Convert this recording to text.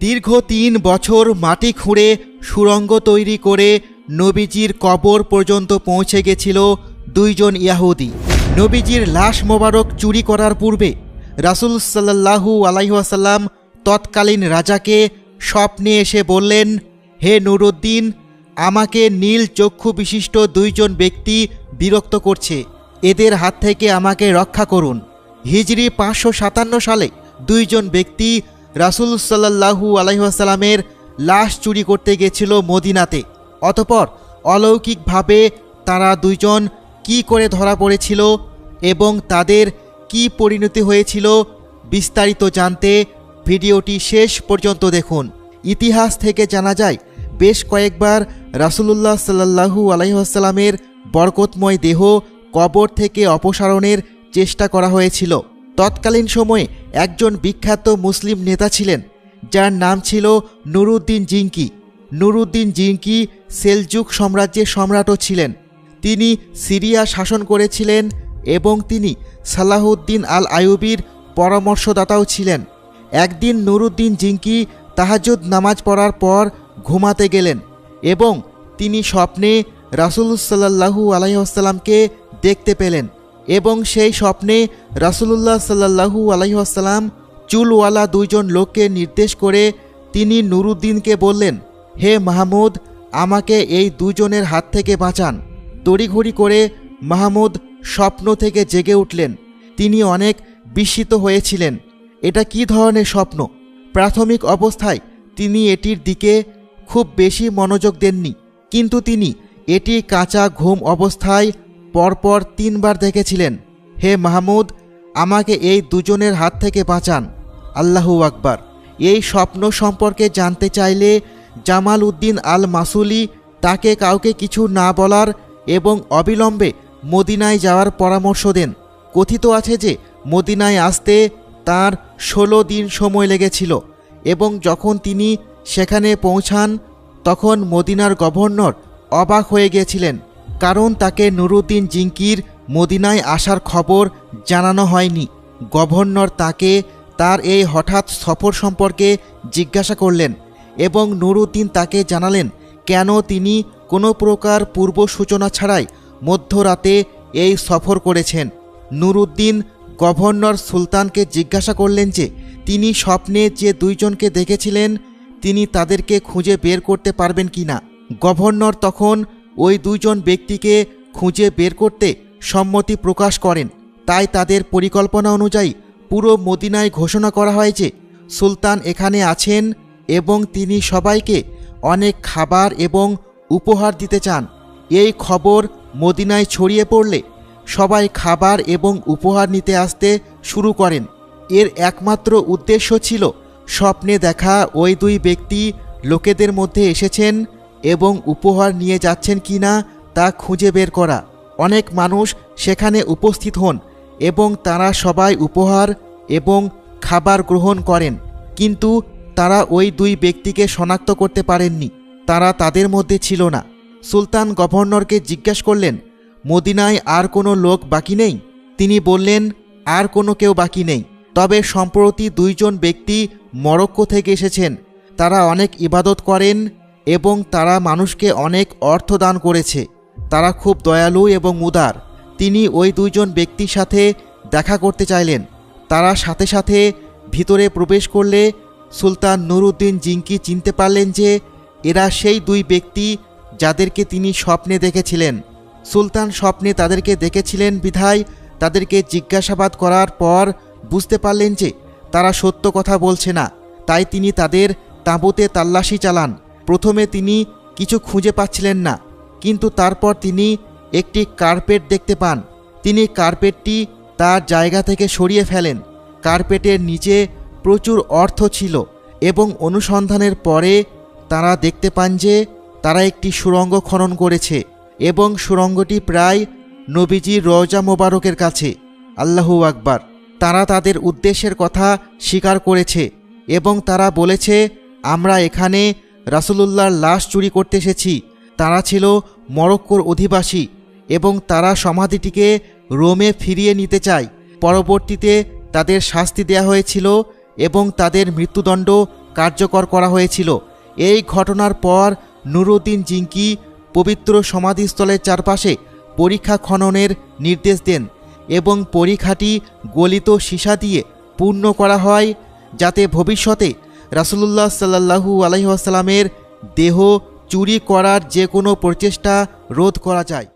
দীর্ঘ তিন বছর মাটি খুঁড়ে সুড়ঙ্গ তৈরি করে নবীজির কবর পর্যন্ত পৌঁছে গেছিল দুইজন ইয়াহুদি। নবীজির লাশ মোবারক চুরি করার পূর্বে রাসুল সাল্লাহু আলাইহাসাল্লাম তৎকালীন রাজাকে স্বপ্নে এসে বললেন, হে নুরুদ্দিন, আমাকে নীল চক্ষু বিশিষ্ট দুইজন ব্যক্তি বিরক্ত করছে। এদের হাত থেকে আমাকে রক্ষা করুন। হিজরি পাঁচশো সাতান্ন সালে দুইজন ব্যক্তি রাসুল সাল্লাহু আলাইসাল্লামের লাশ চুরি করতে গেছিল মদিনাতে। অতপর অলৌকিকভাবে তারা দুইজন কি করে ধরা পড়েছিল এবং তাদের কি পরিণতি হয়েছিল বিস্তারিত জানতে ভিডিওটি শেষ পর্যন্ত দেখুন। ইতিহাস থেকে জানা যায়, বেশ কয়েকবার রাসুলুল্লাহ সাল্লাহু আলাইসাল্লামের বরকতময় দেহ কবর থেকে অপসারণের চেষ্টা করা হয়েছিল। তৎকালীন সময়ে একজন বিখ্যাত মুসলিম নেতা ছিলেন, যার নাম ছিল Nuruddin Zengi. Nuruddin Zengi Seljuk সাম্রাজ্যের সম্রাটও ছিলেন। তিনি সিরিয়া শাসন করেছিলেন এবং তিনি সালাহুদ্দিন আল আয়ুবির পরামর্শদাতাও ছিলেন। একদিন নুরুদ্দিন জিঙ্কি তাহাজুদ নামাজ পড়ার পর ঘুমাতে গেলেন এবং তিনি স্বপ্নে রাসুলসাল্লাহু আলাইসাল্লামকে দেখতে পেলেন। এবং সেই স্বপ্নে রাসুলুল্লাহ সাল্লাহু আলাইসাল্লাম চুলওয়ালা দুইজন লোককে নির্দেশ করে তিনি নুরুদ্দিনকে বললেন, হে মাহমুদ, আমাকে এই দুজনের হাত থেকে বাঁচান। তড়িঘড়ি করে মাহমুদ স্বপ্ন থেকে জেগে উঠলেন। তিনি অনেক বিস্মিত হয়েছিলেন, এটা কি ধরনের স্বপ্ন? প্রাথমিক অবস্থায় তিনি এটির দিকে খুব বেশি মনোযোগ দেননি, কিন্তু তিনি এটি কাঁচা ঘুম অবস্থায় পরপর তিনবার দেখেছিলেন, হে মাহমুদ, আমাকে এই দুজনের হাত থেকে বাঁচান। আল্লাহু আকবার। এই স্বপ্ন সম্পর্কে জানতে চাইলে জামাল উদ্দিন আল মাসুলি তাকে কাউকে কিছু না বলার এবং অবিলম্বে মদিনায় যাওয়ার পরামর্শ দেন। কথিত আছে যে, মদিনায় আসতে তার ষোলো দিন সময় লেগেছিল এবং যখন তিনি সেখানে পৌঁছান, তখন মদিনার গভর্নর অবাক হয়ে গিয়েছিলেন। কারণ তাকে নুরুদ্দিন জিঙ্কির মদিনায় আসার খবর জানানো হয়নি। গভর্নর তাকে তার এই হঠাৎ সফর সম্পর্কে জিজ্ঞাসা করলেন এবং নুরুদ্দিন তাকে জানালেন, কেন তিনি কোনো প্রকার পূর্ব সূচনা ছাড়াই মধ্যরাতে এই সফর করেছেন। নুরুদ্দিন গভর্নর সুলতানকে জিজ্ঞাসা করলেন যে, তিনি স্বপ্নে যে দুইজনকে দেখেছিলেন, তিনি তাদেরকে খুঁজে বের করতে পারবেন কি না গভর্নর তখন ওই দুইজন ব্যক্তিকে খুঁজে বের করতে সম্মতি প্রকাশ করেন। তাই তাদের পরিকল্পনা অনুযায়ী পুরো মদিনায় ঘোষণা করা হয় যে সুলতান এখানে আছেন এবং তিনি সবাইকে অনেক খাবার এবং উপহার দিতে চান। এই খবর মদিনায় ছড়িয়ে পড়লে সবাই খাবার এবং উপহার নিতে আসতে শুরু করেন। এর একমাত্র উদ্দেশ্য ছিল স্বপ্নে দেখা ওই দুই ব্যক্তি লোকেদের মধ্যে এসেছেন এবং উপহার নিয়ে যাচ্ছেন কি না তা খুঁজে বের করা। অনেক মানুষ সেখানে উপস্থিত হন এবং তারা সবাই উপহার এবং খাবার গ্রহণ করেন। কিন্তু তারা ওই দুই ব্যক্তিকে শনাক্ত করতে পারেননি। তারা তাদের মধ্যে ছিল না। সুলতান গভর্নরকে জিজ্ঞাসা করলেন, মদিনায় আর কোনো লোক বাকি নেই? তিনি বললেন, আর কোনো কেউ বাকি নেই। তবে সম্প্রতি দুইজন ব্যক্তি মরক্কো থেকে এসেছেন। তারা অনেক ইবাদত করেন এবং তারা মানুষকে অনেক অর্থ দান করেছে। তারা খুব দয়ালু এবং উদার। তিনি ওই দুইজন ব্যক্তির সাথে দেখা করতে চাইলেন। তারা সাথে সাথে ভিতরে প্রবেশ করলে সুলতান নুরুদ্দিন জিঙ্কি চিনতে পারলেন যে এরা সেই দুই ব্যক্তি যাদেরকে তিনি স্বপ্নে দেখেছিলেন। সুলতান স্বপ্নে তাদেরকে দেখেছিলেন বিধায় তাদেরকে জিজ্ঞাসাবাদ করার পর বুঝতে পারলেন যে তারা সত্য কথা বলছে না। তাই তিনি তাদের তাঁবুতে তাল্লাশি চালান। প্রথমে তিনি কিছু খুঁজে পাচ্ছিলেন না, কিন্তু তারপর তিনি একটি কার্পেট দেখতে পান। তিনি কার্পেটটি তার জায়গা থেকে সরিয়ে ফেলেন। কার্পেটের নিচে প্রচুর অর্থ ছিল এবং অনুসন্ধানের পরে তারা দেখতে পান যে তারা একটি সুড়ঙ্গ খনন করেছে এবং সুরঙ্গটি প্রায় নবীজি রওজা মোবারকের কাছে। আল্লাহু আকবার। তারা তাদের উদ্দেশ্যের কথা স্বীকার করেছে এবং তারা বলেছে, আমরা এখানে রাসুলুল্লাহর লাশ চুরি করতে এসেছি। তারা ছিল মরক্কোর অধিবাসী এবং তারা সমাধিটিকে রোমে ফিরিয়ে নিতে চায়। পরবর্তীতে তাদের শাস্তি দেয়া হয়েছিল এবং তাদের মৃত্যুদণ্ড কার্যকর করা হয়েছিল। এই ঘটনার পর নুরুদ্দিন জিঙ্কি পবিত্র সমাধিস্থলের চারপাশে পরীক্ষা খননের নির্দেশ দেন এবং পরীক্ষাটি গলিত সীসা দিয়ে পূর্ণ করা হয় যাতে ভবিষ্যতে রাসুলুল্লাহ সাল্লাহু আলহিহাসাল্লামের দেহ চুরি করার যে কোনো প্রচেষ্টা রোধ করা যায়।